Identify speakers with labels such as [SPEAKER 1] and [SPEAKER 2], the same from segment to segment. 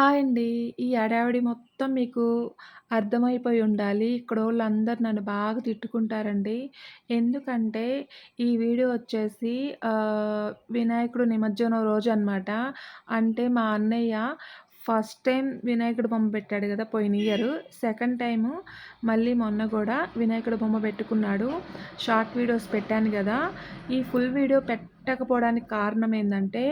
[SPEAKER 1] Hi అండి. ఈ హడావిడి మొత్తం మీకు అర్థమైపోయి ఉండాలి. ఇక్కడోళ్ళందరూ నన్ను బాగా తిట్టుకుంటారండి. ఎందుకంటే ఈ వీడియో వచ్చేసి ఆహ్, వినాయకుడు నిమజ్జనం రోజనమాట. అంటే మా అన్నయ్య ఫస్ట్ టైం వినాయకుడి బొమ్మ పెట్టాడు గదా! పోయిన ఇయర్ సెకండ్ టైము మళ్ళీ మొన్న గూడా వినాయకుడి బొమ్మ పెట్టుకున్నాడు. షార్ట్ వీడియోస్ పెట్టాను గదా! ఈ ఫుల్ వీడియో పెట్టకపోవడానికి కారణం ఏంటంటే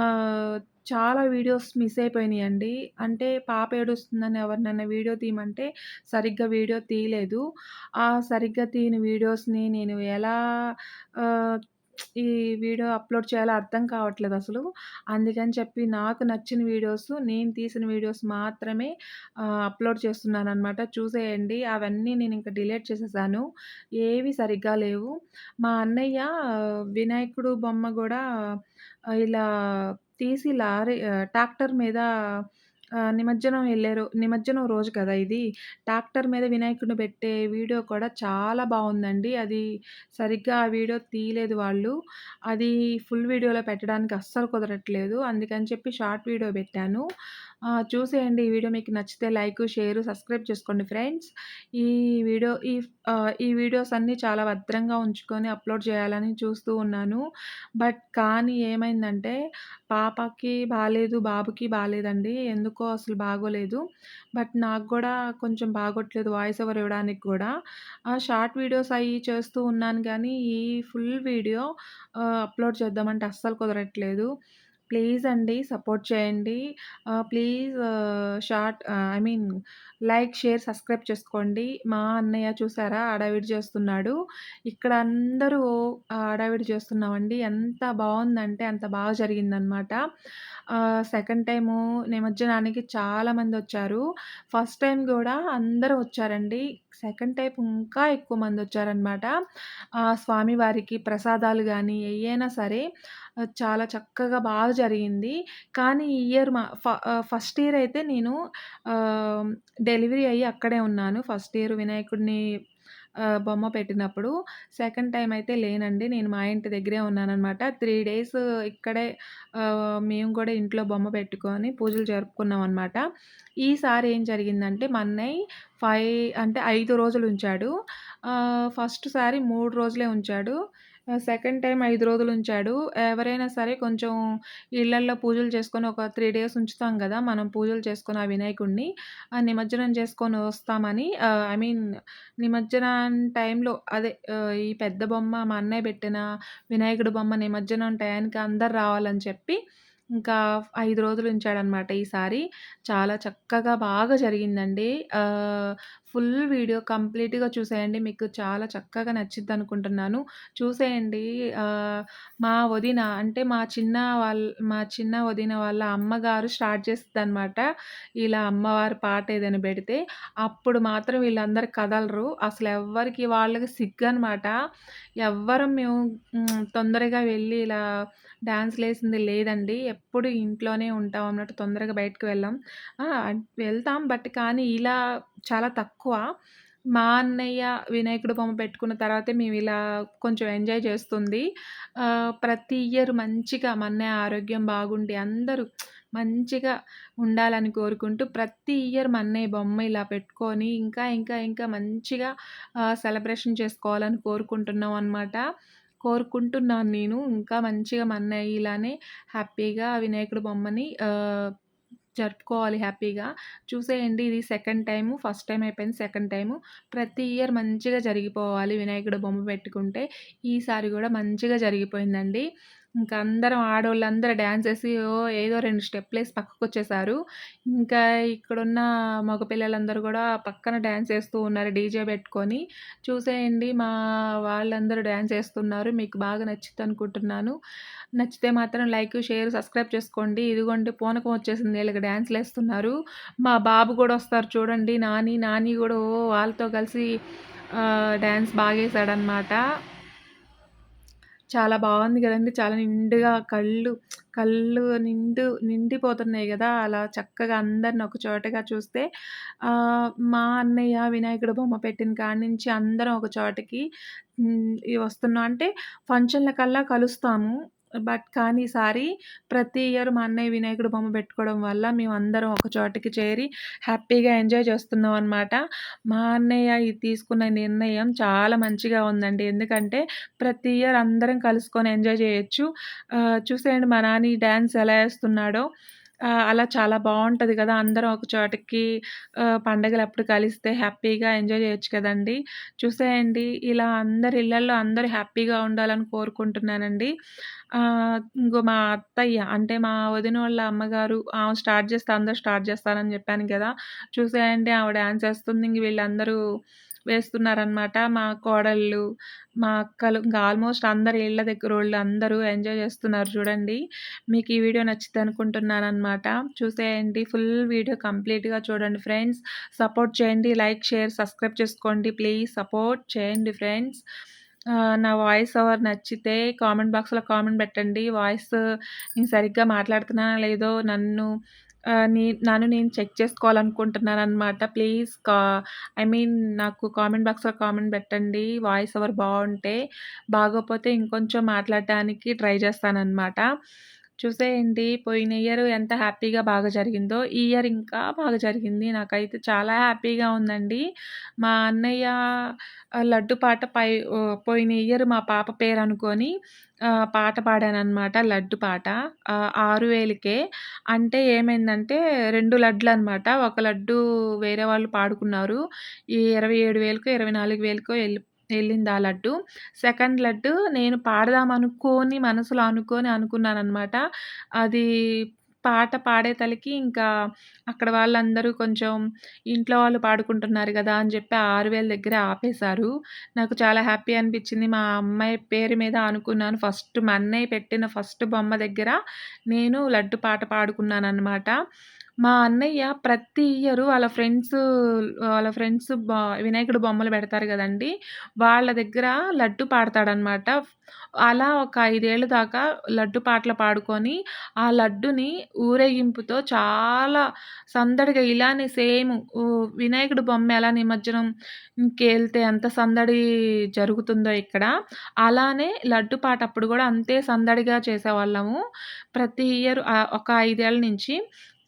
[SPEAKER 1] ఆహ్, చాలా వీడియోస్ మిస్ అయిపోయినాయండి. అంటే పాప ఏడుస్తుందని ఎవరినైనా వీడియో తీయమంటే సరిగ్గా వీడియో తీయలేదు. ఆ సరిగ్గా తీయని వీడియోస్‌ని నేను ఎలా ఈ వీడియో అప్‌లోడ్ చేయాలో అర్థం కావట్లేదు అసలు అందుకని చెప్పి నాకు నచ్చిన వీడియోస్, నేను తీసిన వీడియోస్ మాత్రమే అప్లోడ్ అప్‌లోడ్ చేస్తున్నాననమాట. చూసేయండి. అవన్నీ నేను ఇంకా డిలీట్ చేసేసాను. ఏవి సరిగ్గా లేవు. మా అన్నయ్య వినాయకుడు బొమ్మ కూడా ఇలా తీసి లారీ ట్రాక్టర్ మీద నిమజ్జనం నిమజ్జనం ఎళ్ళారు. నిమజ్జనం రోజు కదా ఇది. ట్రాక్టర్ మీద వినాయకుడిని పెట్టే వీడియో కూడా చాలా బాగుందండి అది సరిగ్గా ఆ వీడియో తీయలేదు వాళ్ళు. అది ఫుల్ వీడియోలో పెట్టడానికి అస్సలు కుదరట్లేదు. అందుకని చెప్పి షార్ట్ వీడియో పెట్టాను. చూసేయండి. ఈ వీడియో మీకు నచ్చితే లైక్ షేరు, సబ్స్క్రైబ్ చేసుకోండి ఫ్రెండ్స్. ఈ వీడియో ఈ ఈ వీడియోస్ అన్నీ చాలా భద్రంగా ఉంచుకొని అప్‌లోడ్ చేయాలని చూస్తూ ఉన్నాను. బట్ కానీ ఏమైందంటే పాపకి బాగాలేదు బాబుకి బాగాలేదండి ఎందుకో అసలు బాగోలేదు. బట్ నాకు కూడా కొంచెం బాగోట్లేదు వాయిస్ ఓవర్ ఇవ్వడానికి కూడా ఆ షార్ట్ వీడియోస్ అవి చేస్తూ ఉన్నాను కానీ ఈ ఫుల్ వీడియో అప్‌లోడ్ చేద్దామంటే అస్సలు కుదరట్లేదు. ప్లీజ్ అండి సపోర్ట్ చేయండి. Please short I mean like, share, subscribe చేసుకోండి. మా అన్నయ్య చూసారా అడావిడి చేస్తున్నాడు. ఇక్కడ అందరూ అడావిడి చేస్తున్నామండి. ఎంత బాగుందంటే అంత బాగా జరిగిందనమాట. సెకండ్ టైము నిమజ్జనానికి చాలామంది వచ్చారు ఫస్ట్ టైం కూడా అందరూ వచ్చారండి. సెకండ్ టైం ఇంకా ఎక్కువ మంది వచ్చారనమాట స్వామివారికి ప్రసాదాలు కానీ ఏయైనా సరే చాలా చక్కగా బాగా జరిగింది. కానీ ఈ ఇయర్ మా ఫ ఫస్ట్ ఇయర్ అయితే నేను డెలివరీ అయ్యి అక్కడే ఉన్నాను. ఫస్ట్ ఇయర్ వినాయకుడిని బొమ్మ పెట్టినప్పుడు. సెకండ్ టైం అయితే లేనండి. నేను మా ఇంటి దగ్గరే ఉన్నాననమాట. త్రీ డేస్ ఇక్కడే మేము కూడా ఇంట్లో బొమ్మ పెట్టుకొని పూజలు జరుపుకున్నాం అనమాట ఈసారి ఏం జరిగిందంటే మా అన్నయ్య 5 అంటే ఐదు రోజులు ఉంచాడు. ఫస్ట్ సారి మూడు రోజులే ఉంచాడు. సెకండ్ టైం ఐదు రోజులు ఉంచాడు. ఎవరైనా సరే కొంచెం ఇళ్ళల్లో పూజలు చేసుకొని ఒక త్రీ డేస్ ఉంచుతాం కదా మనం పూజలు చేసుకొని ఆ వినాయకుడిని నిమజ్జనం చేసుకొని వస్తామని ఐ మీన్ నిమజ్జనం టైంలో అదే ఈ పెద్ద బొమ్మ మా అన్నయ్య పెట్టిన వినాయకుడి బొమ్మ నిమజ్జనం టయానికి అందరు రావాలని చెప్పి ఇంకా ఐదు రోజులు ఉంచాడనమాట ఈసారి. చాలా చక్కగా బాగా జరిగిందండి. ఫుల్ వీడియో కంప్లీట్‌గా చూసేయండి. మీకు చాలా చక్కగా నచ్చిద్దనుకుంటున్నాను. చూసేయండి. మా వదిన అంటే మా చిన్న వాళ్ళ మా చిన్న వదిన వాళ్ళ అమ్మగారు స్టార్ట్ చేసిద్దనమాట. ఇలా అమ్మవారి పాట ఏదైనా పెడితే, అప్పుడు మాత్రం వీళ్ళందరూ కదలరు. అసలు ఎవ్వరికి వాళ్ళకి సిగ్గనమాట. ఎవ్వరం మేము తొందరగా వెళ్ళి ఇలా డ్యాన్స్ లేసింది లేదండి. ఎప్పుడు ఇంట్లోనే ఉంటాం అన్నట్టు తొందరగా బయటకు వెళ్ళాం వెళ్తాం బట్ కానీ ఇలా చాలా తక్కువ. మా అన్నయ్య వినాయకుడు బొమ్మ పెట్టుకున్న తర్వాతే ఇలా కొంచెం ఎంజాయ్ చేస్తుంది. ప్రతి ఇయర్ మంచిగా మా అన్నయ్య ఆరోగ్యం బాగుండి అందరూ మంచిగా ఉండాలని కోరుకుంటూ ప్రతి ఇయర్ మా అన్నయ్య బొమ్మ ఇలా పెట్టుకొని ఇంకా, ఇంకా, ఇంకా మంచిగా సెలబ్రేషన్ చేసుకోవాలని కోరుకుంటున్నాం అనమాట. కోరుకుంటున్నాను నేను. ఇంకా మంచిగా మా అన్నయ్య ఇలానే హ్యాపీగా వినాయకుడు బొమ్మని జరుపుకోవాలి హ్యాపీగా. చూసేయండి ఇది సెకండ్ టైము. ఫస్ట్ టైం అయిపోయింది. Second time. ప్రతి ఇయర్ మంచిగా జరిగిపోవాలి వినాయకుడు బొమ్మ పెట్టుకుంటే. ఈసారి కూడా మంచిగా జరిగిపోయిందండి. ఇంకా అందరం ఆడోళ్ళందరూ డాన్స్ ఏసి ఓహ్! ఏదో 2 స్టెప్పులేసి పక్కకొచ్చేసారు. ఇంకా ఇక్కడున్న మగపిల్లలందరూ కూడా పక్కన డ్యాన్స్ వేస్తూ ఉన్నారు డీజే పెట్టుకొని చూసేయండి మా వాళ్ళందరూ డ్యాన్స్ వేస్తున్నారు మీకు బాగా నచ్చిద్దనుకుంటున్నాను. నచ్చితే మాత్రం లైక్, షేర్, సబ్స్క్రైబ్ చేసుకోండి. ఇదిగోండి పూనకం వచ్చేసింది వీళ్ళకి డ్యాన్స్లు వేస్తున్నారు మా బాబు కూడా వస్తారు చూడండి నాని. నాని కూడా ఓ వాళ్ళతో కలిసి డ్యాన్స్ బాగా వేసాడనమాట చాలా బాగుంది కదండి చాలా నిండుగా కళ్ళు, కళ్ళు నిండు నిండిపోతున్నాయి గదా! అలా చక్కగా అందరిని ఒక చోటగా చూస్తే ఆహ్, మా అన్నయ్య వినాయకుడు బొమ్మ పెట్టిన కాడ నుంచి అందరం ఒక చోటకి హ్మ్, ఈ వస్తున్నాం. అంటే ఫంక్షన్‌లకల్లా కలుస్తాము. బట్ కానీ ఈసారి ప్రతి ఇయర్ మా అన్నయ్య వినాయకుడు బొమ్మ పెట్టుకోవడం వల్ల మేము అందరం ఒక చోటకి చేరి హ్యాపీగా ఎంజాయ్ చేస్తున్నాం అనమాట. మా అన్నయ్య ఇది తీసుకున్న నిర్ణయం చాలా మంచిగా ఉందండి. ఎందుకంటే ప్రతి ఇయర్ అందరం కలుసుకొని ఎంజాయ్ చేయొచ్చు. చూసేయండి మా నాని డ్యాన్స్ ఎలా వేస్తున్నాడో ఆహ్, అలా చాలా బావుంటది కదా! అందరం ఒక చోటకి ఆహ్, పండగలప్పుడు కలిస్తే హ్యాపీగా ఎంజాయ్ చేయొచ్చు కదండీ! చూసేయండి ఇలా అందరి ఇళ్ళల్లో అందరూ హ్యాపీగా ఉండాలని కోరుకుంటున్నానండి. ఆహ్, ఇంగో మా అత్తయ్య అంటే మా వదిన వాళ్ళ అమ్మగారు ఆమె స్టార్ట్ చేస్తే అందరూ స్టార్ట్ చేస్తానని చెప్పాను కదా! చూసేయండి ఆమె డాన్స్ ఏస్తుంది. ఇంక వీళ్ళందరూ వేస్తున్నారనమాట. మా కోడళ్ళు, మా అక్కలు ఇంకా ఆల్మోస్ట్ అందరు ఇళ్ళ దగ్గర వాళ్ళు అందరూ ఎంజాయ్ చేస్తున్నారు చూడండి. మీకు ఈ వీడియో నచ్చింది అనుకుంటున్నాను అనమాట చూసేయండి. ఫుల్ వీడియో కంప్లీట్‌గా చూడండి ఫ్రెండ్స్. సపోర్ట్ చేయండి. లైక్, షేర్, సబ్స్క్రైబ్ చేసుకోండి. ప్లీజ్ సపోర్ట్ చేయండి ఫ్రెండ్స్. నా వాయిస్ ఓవర్ నచ్చితే కామెంట్ బాక్స్‌లో కామెంట్ పెట్టండి. వాయిస్ నేను సరిగ్గా మాట్లాడుతున్నానో లేదో నన్ను నీ నన్ను నేను చెక్ చేసుకోవాలనుకుంటున్నాను అనమాట ప్లీజ్ కా ఐ మీన్ నాకు కామెంట్ బాక్స్‌లో కామెంట్ పెట్టండి. వాయిస్ ఓవర్ బావుంటే. బాగోపోతే ఇంకొంచెం మాట్లాడడానికి ట్రై చేస్తాననమాట. చూసేయండి పోయిన ఇయర్ ఎంత హ్యాపీగా బాగా జరిగిందో, ఈ ఇయర్ ఇంకా బాగా జరిగింది. నాకైతే చాలా హ్యాపీగా ఉందండి. మా అన్నయ్య లడ్డు పాట పై పోయిన ఇయర్ మా పాప పేరు అనుకొని పాట పాడానమాట లడ్డు పాట. ఆరు వేలకే అంటే ఏమైందంటే రెండు 2 లడ్లనమాట. ఒక లడ్డు వేరే వాళ్ళు పాడుకున్నారు. ఈ ఇరవై ఏడు వేలకు ఇరవై నాలుగు వేలకు వెళ్ళి వెళ్ళింది ఆ లడ్డు. సెకండ్ లడ్డు నేను పాడదాం అనుకోని మనసులో అనుకోని అనుకున్నాననమాట. అది పాట పాడే తలకి ఇంకా అక్కడ వాళ్ళందరూ కొంచెం ఇంట్లో వాళ్ళు పాడుకుంటున్నారు కదా అని చెప్పి ఆరు వేల దగ్గర ఆపేశారు. నాకు చాలా హ్యాపీ అనిపించింది మా అమ్మాయి పేరు మీద అనుకున్నాను. ఫస్ట్ మా అన్నయ్య పెట్టిన ఫస్ట్ బొమ్మ దగ్గర నేను లడ్డు పాట పాడుకున్నాను అనమాట మా అన్నయ్య ప్రతి ఇయరు వాళ్ళ ఫ్రెండ్స్ వాళ్ళ ఫ్రెండ్స్ బ వినాయకుడు బొమ్మలు పెడతారు కదండీ వాళ్ళ దగ్గర లడ్డు పాడతాడనమాట. అలా ఒక 5 ఏళ్ళ దాకా లడ్డు పాటలు పాడుకొని, ఆ లడ్డుని ఊరేగింపుతో చాలా సందడిగా ఇలానే సేమ్ వినాయకుడు వినాయకుడి బొమ్మ ఎలా నిమజ్జనంకెళ్తే ఎంత సందడి జరుగుతుందో ఇక్కడ, అలానే లడ్డు పాట అప్పుడు గూడా అంతే సందడిగా చేసేవాళ్ళము. ప్రతి ఇయర్ ఆహ్, ఒక 5 ఏళ్ళ నుంచి.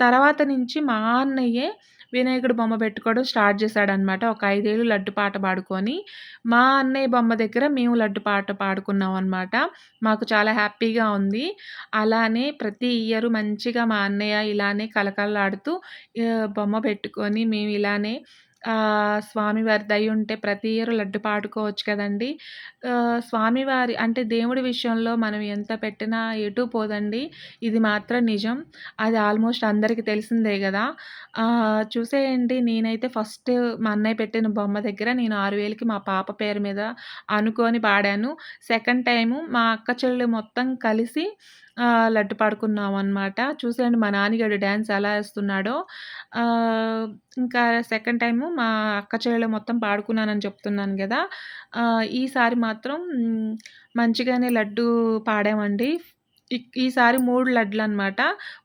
[SPEAKER 1] తర్వాత నుంచి మా అన్నయ్యే వినాయకుడు బొమ్మ పెట్టుకోవడం స్టార్ట్ చేశాడనమాట. ఒక ఐదేళ్ళు లడ్డు పాట పాడుకొని, మా అన్నయ్య బొమ్మ దగ్గర మేము లడ్డు పాట పాడుకున్నాం అనమాట మాకు చాలా హ్యాపీగా ఉంది. అలానే ప్రతి ఇయర్ మంచిగా మా అన్నయ్య ఇలానే కళకళలాడుతూ బొమ్మ పెట్టుకొని మేము ఇలానే స్వామివారి దయ ఉంటే ప్రతి ఇయర్ లడ్డు పాడుకోవచ్చు కదండీ! స్వామివారి అంటే దేవుడి విషయంలో మనం ఎంత పెట్టినా ఎటు పోదండి. ఇది మాత్రం నిజం. అది ఆల్మోస్ట్ అందరికీ తెలిసిందే కదా చూసేయండి నేనైతే ఫస్ట్ మా అన్నయ్య పెట్టిన బొమ్మ దగ్గర నేను 6000కి మా పాప పేరు మీద అనుకొని పాడాను. సెకండ్ టైము మా అక్క చెల్లెలు మొత్తం కలిసి ఆహ్, పాడుకున్నాం అనమాట చూసేయండి మా నాన్నగాడు డాన్స్ ఎలా ఏస్తున్నాడో. ఆహ్, ఇంకా సెకండ్ టైము మా అక్క చెల్లెలు మొత్తం పాడుకున్నానని చెప్తున్నాను గదా! ఆహ్, ఈసారి మాత్రం మంచిగానే లడ్డు పాడామండి. ఇక్ ఈసారి 3 లడ్లనమాట.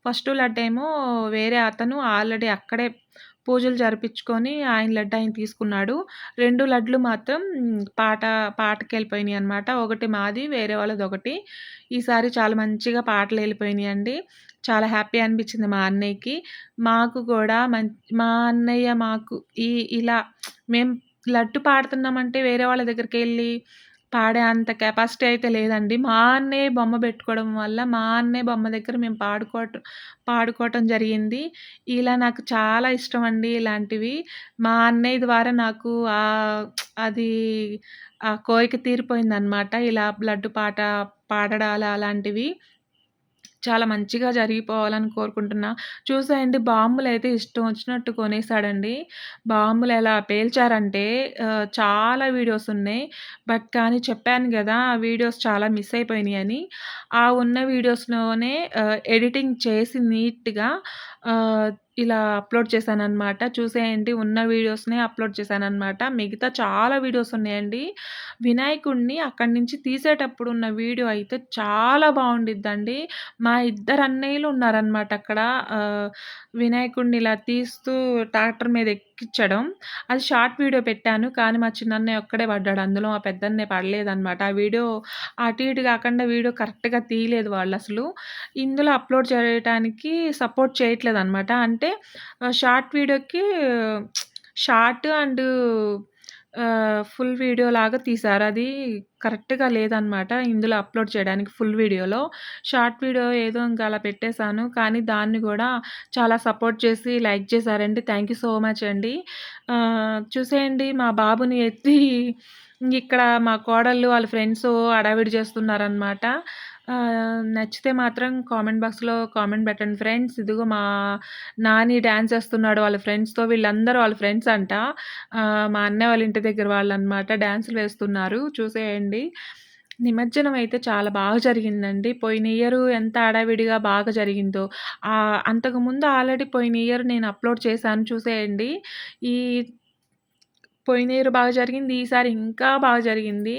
[SPEAKER 1] ఫస్ట్ లడ్డేమో వేరే అతను ఆల్రెడీ అక్కడే పూజలు జరిపించుకొని ఆయన లడ్డు ఆయన తీసుకున్నాడు. 2 లడ్లు మాత్రం పాట పాటకెళ్ళిపోయినియనమాట. ఒకటి మాది, వేరే వాళ్ళదొకటి. ఈసారి చాలా మంచిగా పాటలు వెళ్ళిపోయినాయి అండి చాలా హ్యాపీ అనిపించింది మా అన్నయ్యకి. మాకు కూడా మం మా అన్నయ్య మాకు ఈ ఇలా మేము లడ్డు పాడుతున్నామంటే వేరే వాళ్ళ దగ్గరికి వెళ్ళి పాడే అంత కెపాసిటీ అయితే లేదండి. మా అన్నయ్య బొమ్మ పెట్టుకోవడం వల్ల మా అన్నయ్య బొమ్మ దగ్గర మేము పాడుకోవటం పాడుకోవటం జరిగింది. ఇలా నాకు చాలా ఇష్టం అండి ఇలాంటివి. మా అన్నయ్య ద్వారా నాకు అది ఆ కోరిక తీరిపోయిందనమాట. ఇలా లడ్డు పాట పాడడాలు అలాంటివి. చాలా మంచిగా జరిగిపోవాలని కోరుకుంటున్నా. చూసేయండి అయితే ఇష్టం వచ్చినట్టు కొనేసాడండి. బాంబులు ఎలా పేల్చారంటే చాలా వీడియోస్ ఉన్నాయి. బట్ కానీ చెప్పాను కదా ఆ వీడియోస్ చాలా మిస్ అయిపోయినాయి అని ఆ ఉన్న వీడియోస్‌లోనే ఆహ్, ఎడిటింగ్ చేసి నీట్‌గా ఆహ్, ఇలా అప్‌లోడ్ చేశాననమాట. చూసేయండి ఉన్న వీడియోస్‌నే అప్‌లోడ్ చేశాననమాట. మిగతా చాలా వీడియోస్ ఉన్నాయండి. వినాయకుడిని అక్కడి నుంచి తీసేటప్పుడు ఉన్న వీడియో అయితే చాలా బావుండిద్దండి. మా ఇద్దరు అన్నయ్యలు ఉన్నారనమాట అక్కడ. ఆహ్, వినాయకుడిని ఇలా తీస్తూ ట్రాక్టర్ మీద ఎక్కి ఎక్కించడం అది షార్ట్ వీడియో పెట్టాను. కానీ మా చిన్నన్నయ్య ఒక్కడే పడ్డాడు. అందులో మా పెద్దన్నయ్య పడలేదనమాట. ఆ వీడియో అటు ఇటు కాకుండా వీడియో కరెక్ట్‌గా తీయలేదు వాళ్ళు అసలు ఇందులో అప్‌లోడ్ చేయటానికి సపోర్ట్ చేయట్లేదు అనమాట అంటే షార్ట్ వీడియోకి షార్ట్ అండ్ ఫుల్ వీడియో లాగా తీశారు. అది కరెక్ట్‌గా లేదనమాట. ఇందులో అప్‌లోడ్ చేయడానికి ఫుల్ వీడియోలో. షార్ట్ వీడియో ఏదో ఇంకా అలా పెట్టేశాను. కానీ దాన్ని కూడా చాలా సపోర్ట్ చేసి లైక్ చేశారండి. థ్యాంక్ యూ సో మచ్ అండి. చూసేయండి మా బాబుని ఎత్తి ఇక్కడ మా కోడళ్ళు వాళ్ళ ఫ్రెండ్స్ అడావిడి చేస్తున్నారనమాట. నచ్చితే మాత్రం కామెంట్ బాక్స్‌లో కామెంట్ పెట్టండి ఫ్రెండ్స్. ఇదిగో మా నాని డ్యాన్స్ వేస్తున్నాడు వాళ్ళ ఫ్రెండ్స్‌తో. వీళ్ళందరూ వాళ్ళ ఫ్రెండ్స్ అంట. మా అన్నయ్య వాళ్ళ ఇంటి దగ్గర వాళ్ళనమాట. డ్యాన్సులు వేస్తున్నారు. చూసేయండి. నిమజ్జనం అయితే చాలా బాగా జరిగిందండి. పోయిన ఇయర్ ఎంత అడావిడిగా బాగా జరిగిందో. అంతకుముందు ఆల్రెడీ పోయిన ఇయర్ నేను అప్‌లోడ్ చేశాను చూసేయండి. ఈ పోయిన ఇయర్ బాగా జరిగింది. ఈసారి ఇంకా బాగా జరిగింది.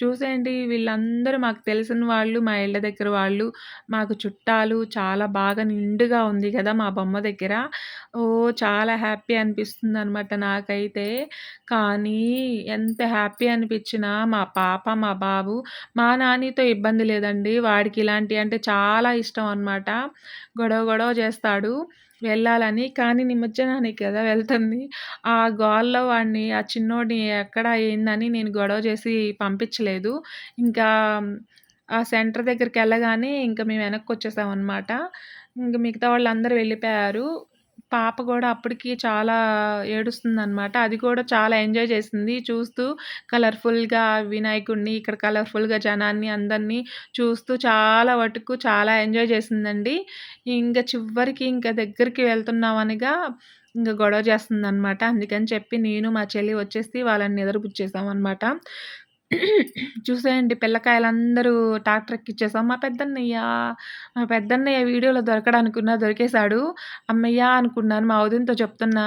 [SPEAKER 1] చూసేయండి వీళ్ళందరూ మాకు తెలిసిన వాళ్ళు, మా ఇళ్ళ దగ్గర వాళ్ళు, మాకు చుట్టాలు చాలా బాగా నిండుగా ఉంది కదా మా బొమ్మ దగ్గర. ఓ చాలా హ్యాపీ అనిపిస్తుంది అనమాట నాకైతే. కానీ ఎంత హ్యాపీ అనిపించినా మా పాప, మా బాబు మా నానితో ఇబ్బంది లేదండి. వాడికి ఇలాంటి అంటే చాలా ఇష్టం అనమాట. గొడవ గొడవ చేస్తాడు. వెళ్ళాలని. కానీ నిమజ్జనానికి కదా వెళ్తుంది. ఆ గోల్లో వాడిని ఆ చిన్నోడిని ఎక్కడ ఏందని నేను గొడవ చేసి పంపించలేదు. ఇంకా ఆ సెంటర్ దగ్గరికెళ్ళగానే ఇంక మేము వెనక్కి వెనక్కొచ్చేసామనమాట. ఇంక మిగతా వాళ్ళందరూ వెళ్ళిపోయారు. పాప కూడా అప్పటికి చాలా ఏడుస్తుందనమాట. అది కూడా చాలా ఎంజాయ్ చేసింది. చూస్తూ కలర్‌ఫుల్‌గా వినాయకుడిని, ఇక్కడ కలర్‌ఫుల్‌గా జనాన్ని అందరినీ చూస్తూ చాలా వటుకు చాలా ఎంజాయ్ చేసిందండి. ఇంకా చివరికి ఇంకా దగ్గరికి వెళ్తున్నామనిగా ఇంకా గొడవ చేస్తుందనమాట. అందుకని చెప్పి నేను, మా చెల్లి వచ్చేసి వాళ్ళని నిద్రపుచ్చేసామనమాట. చూసేయండి పిల్లకాయలందరూ ట్రాక్టర్ ఎక్కిచ్చేసాం. మా పెద్దన్నయ్య, మా పెద్దన్నయ్య వీడియోలో దొరకడానుకున్నా దొరికేశాడు అమ్మయ్య అనుకున్నాను. మా వదినతో చెప్తున్నా.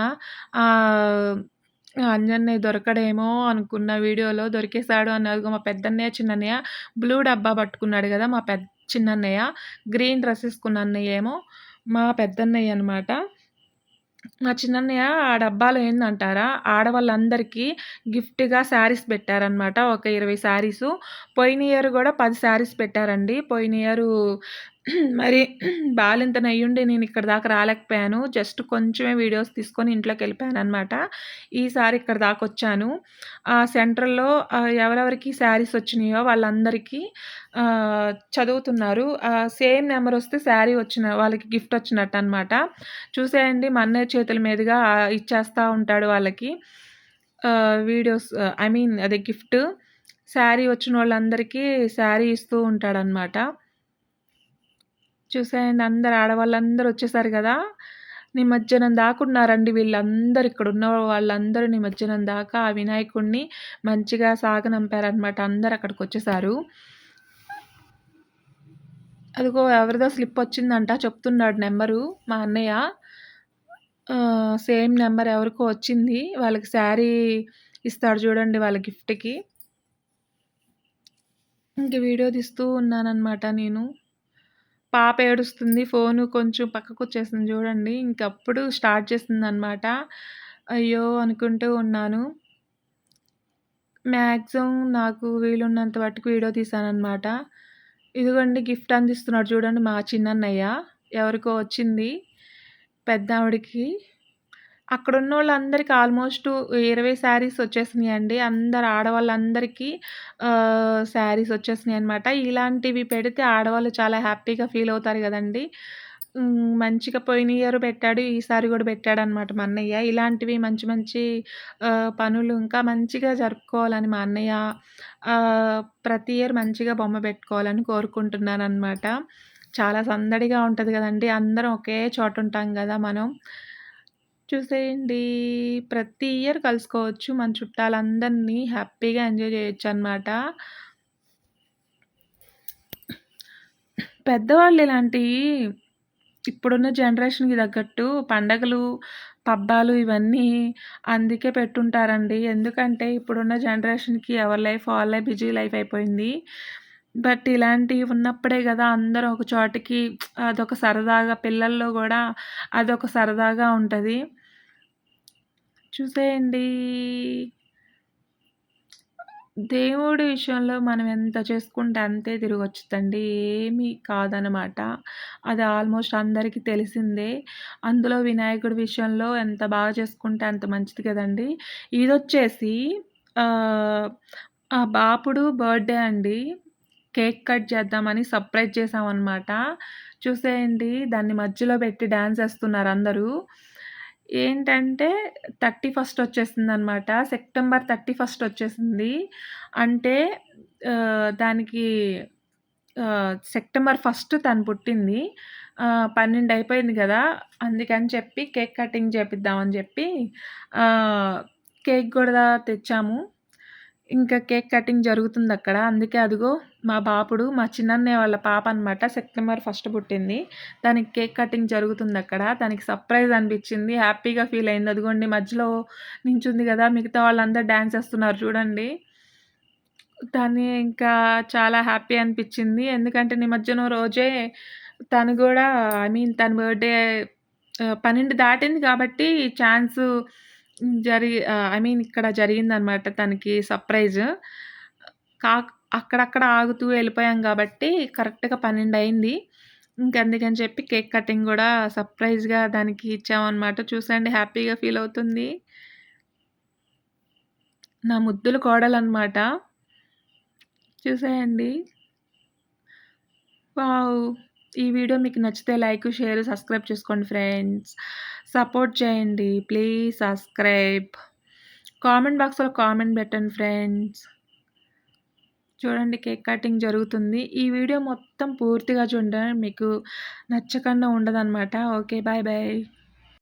[SPEAKER 1] అంజన్నయ్య దొరకడేమో అనుకున్న వీడియోలో దొరికేశాడు అన్నది మా పెద్దన్నయ్య, చిన్నన్నయ్య బ్లూ డబ్బా పట్టుకున్నాడు కదా మా పెద్ద చిన్నన్నయ్య. గ్రీన్ డ్రెస్ వేసుకున్నాన్నయ్య ఏమో మా పెద్దన్నయ్య అనమాట. మా చిన్నన్నయ్య ఆ డబ్బాలో ఏందంటారా, ఆడవాళ్ళందరికీ గిఫ్ట్‌గా శారీస్ పెట్టారనమాట. ఒక 20 శారీసు. పోయిన ఇయర్ కూడా పది శారీస్ పెట్టారండి. పోయిన ఇయరు మరి బాలింతను అయ్యుండి నేను ఇక్కడి దాకా రాలేకపోయాను. జస్ట్ కొంచెమే వీడియోస్ తీసుకొని ఇంట్లోకి వెళ్ళిపోయాను అనమాట ఈసారి ఇక్కడి దాకొచ్చాను. ఆ సెంటర్‌లో ఎవరెవరికి శారీస్ వచ్చినాయో వాళ్ళందరికీ చదువుతున్నారు. సేమ్ నెంబర్ వస్తే శారీ వచ్చిన వాళ్ళకి గిఫ్ట్ వచ్చినట్టు అనమాట చూసేయండి మా అన్నయ్య చేతుల మీదుగా ఇచ్చేస్తూ ఉంటాడు వాళ్ళకి. వీడియోస్ ఐ మీన్ అదే గిఫ్ట్. శారీ వచ్చినోళ్ళందరికీ శారీ ఇస్తూ ఉంటాడనమాట. చూసేయండి అందరు ఆడవాళ్ళందరూ వచ్చేసారు కదా నిమజ్జనం దాకా ఉన్నారండి వీళ్ళందరూ ఇక్కడున్న వాళ్ళందరూ నిమజ్జనం దాకా ఆ వినాయకుడిని మంచిగా సాగనంపారనమాట. అక్కడికి వచ్చేసారు అదిగో ఎవరిదో స్లిప్ వచ్చిందంట చెప్తున్నాడు నెంబరు మా అన్నయ్య. సేమ్ నెంబర్ ఎవరికో వచ్చింది. వాళ్ళకి శారీ ఇస్తాడు చూడండి వాళ్ళ గిఫ్ట్‌కి. ఇంక వీడియో తీస్తూ ఉన్నానన్నమాట నేను. పాప ఏడుస్తుంది. ఫోన్ కొంచెం పక్కకు వచ్చేసింది చూడండి. ఇంకప్పుడు స్టార్ట్ చేసిందనమాట. అయ్యో! అనుకుంటూ ఉన్నాను. మ్యాక్సిమం నాకు వీలున్నంత మట్టుకు వీడియో తీసానమాట ఇదిగోండి గిఫ్ట్ అందిస్తున్నాడు చూడండి మా చిన్నన్నయ్య. ఎవరికో వచ్చింది. అక్కడున్న వాళ్ళందరికీ ఆల్మోస్ట్ 20 శారీస్ వచ్చేసినాయండి. అందరు ఆడవాళ్ళందరికీ శారీస్ వచ్చేసినాయి అనమాట ఇలాంటివి పెడితే ఆడవాళ్ళు చాలా హ్యాపీగా ఫీల్ అవుతారు కదండి మంచిగా పోయిన ఇయర్ పెట్టాడు. ఈసారి కూడా పెట్టాడు అనమాట మా అన్నయ్య. ఇలాంటివి మంచి మంచి పనులు ఇంకా మంచిగా జరుపుకోవాలని మా అన్నయ్య ప్రతి ఇయర్ మంచిగా బొమ్మ పెట్టుకోవాలని కోరుకుంటున్నాను అనమాట చాలా సందడిగా ఉంటుంది కదండి అందరం ఒకే చోట ఉంటాం కదా మనం. చూసేయండి. ప్రతి ఇయర్ కలుసుకోవచ్చు. మన చుట్టాలందరినీ హ్యాపీగా ఎంజాయ్ చేయొచ్చు అనమాట పెద్దవాళ్ళు ఇలాంటి ఇప్పుడున్న జనరేషన్‌కి తగ్గట్టు పండగలు, పబ్బాలు ఇవన్నీ అందుకే పెట్టుంటారండి. ఎందుకంటే ఇప్పుడున్న జనరేషన్‌కి ఎవరి లైఫ్ వాళ్ళే బిజీ లైఫ్ అయిపోయింది. బట్ ఇలాంటివి ఉన్నప్పుడే కదా అందరూ ఒక చోటకి అదొక సరదాగా పిల్లల్లో కూడా అదొక సరదాగా ఉంటుంది చూసేయండి. దేవుడి విషయంలో మనం ఎంత చేసుకుంటే అంతే తిరిగొచ్చుద్దండి. ఏమీ కాదనమాట. అది ఆల్మోస్ట్ అందరికీ తెలిసిందే. అందులో వినాయకుడి విషయంలో ఎంత బాగా చేసుకుంటే అంత మంచిది కదండీ! ఇది వచ్చేసి ఆ బాపుడు బర్త్‌డే అండి. కేక్ కట్ చేద్దామని సర్ప్రైజ్ చేసామన్నమాట చూసేయండి దాన్ని మధ్యలో పెట్టి డ్యాన్స్ వేస్తున్నారు అందరూ. ఏంటంటే 31 వచ్చేసిందనమాట. సెప్టెంబర్ 31 వచ్చేసింది. అంటే దానికి సెప్టెంబర్ ఫస్ట్ తను పుట్టింది. పన్నెండు అయిపోయింది కదా అందుకని చెప్పి కేక్ కటింగ్ చేపిద్దామని చెప్పి కేక్ కూడా తెచ్చాము. ఇంకా కేక్ కటింగ్ జరుగుతుంది అక్కడ అందుకే అదిగో మా బాపుడు, మా చిన్నన్నయ్య వాళ్ళ పాప అనమాట. సెప్టెంబర్ ఫస్ట్ పుట్టింది. దానికి కేక్ కటింగ్ జరుగుతుంది అక్కడ దానికి సర్ప్రైజ్ అనిపించింది హ్యాపీగా ఫీల్ అయింది. అదిగోండి మధ్యలో నించుంది కదా మిగతా వాళ్ళందరూ డ్యాన్స్ వేస్తున్నారు చూడండి. దాన్ని ఇంకా చాలా హ్యాపీ అనిపించింది ఎందుకంటే నిమజ్జనం రోజే తను కూడా ఐ మీన్ తన బర్త్‌డే పన్నెండు దాటింది కాబట్టి ఛాన్సు జరిగి ఐ మీన్ ఇక్కడ జరిగిందనమాట తనకి సర్ప్రైజ్. కా అక్కడక్కడ ఆగుతూ వెళ్ళిపోయాం కాబట్టి కరెక్ట్‌గా 12 అయింది. ఇంక అందుకని చెప్పి కేక్ కటింగ్ కూడా సర్ప్రైజ్‌గా దానికి ఇచ్చామన్నమాట చూసండి హ్యాపీగా ఫీల్ అవుతుంది. నా ముద్దుల కోడలన్నమాట చూసేయండి. వావ్! ఈ వీడియో మీకు నచ్చితే లైక్, షేర్, సబ్స్క్రైబ్ చేసుకోండి ఫ్రెండ్స్. సపోర్ట్ చేయండి. Please subscribe. కామెంట్ బాక్స్‌లో కామెంట్ పెట్టండి ఫ్రెండ్స్. చూడండి కేక్ కటింగ్ జరుగుతుంది. ఈ వీడియో మొత్తం పూర్తిగా చూడండి. మీకు నచ్చకుండా ఉండదన్నమాట ఓకే. Bye bye.